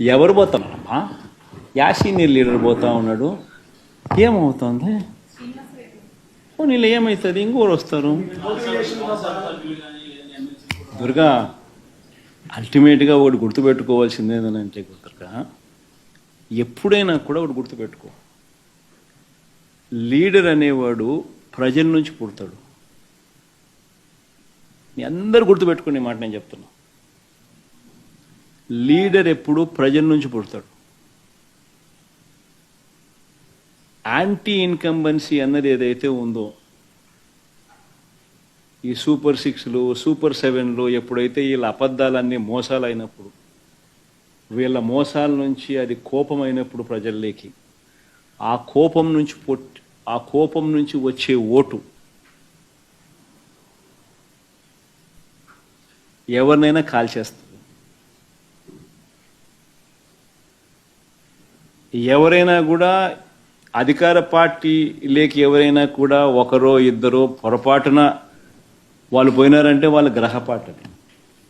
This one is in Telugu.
ఎవరు పోతున్నారమ్మా యా సీనియర్ లీడర్ పోతా ఉన్నాడు. ఏమవుతుంది? నీళ్ళు ఏమవుతుంది ఇంకోరు వస్తారు. దుర్గా అల్టిమేట్గా ఒకటి గుర్తుపెట్టుకోవాల్సింది ఏంటంటే దుర్గా ఎప్పుడైనా కూడా ఒకటి గుర్తుపెట్టుకో. లీడర్ అనేవాడు ప్రజల నుంచి పుడతాడు. మీ అందరు గుర్తుపెట్టుకునే మాట నేను చెప్తున్నా. లీడర్ ఎప్పుడు ప్రజల నుంచి పుడతాడు. యాంటీ ఇన్కంబెన్సీ అన్నది ఏదైతే ఉందో ఈ సూపర్ సిక్స్లు సూపర్ సెవెన్లు ఎప్పుడైతే వీళ్ళ అబద్ధాలన్నీ మోసాలు అయినప్పుడు వీళ్ళ మోసాల నుంచి అది కోపం అయినప్పుడు ప్రజల్లోకి ఆ కోపం నుంచి పొట్టి ఆ కోపం నుంచి వచ్చే ఓటు ఎవరినైనా కాల్చేస్తుంది ఎవరైనా కూడా అధికార పార్టీ లేక ఎవరైనా కూడా ఒకరో ఇద్దరో పొరపాటున వాళ్ళు పోయినారంటే వాళ్ళ గ్రహపాటు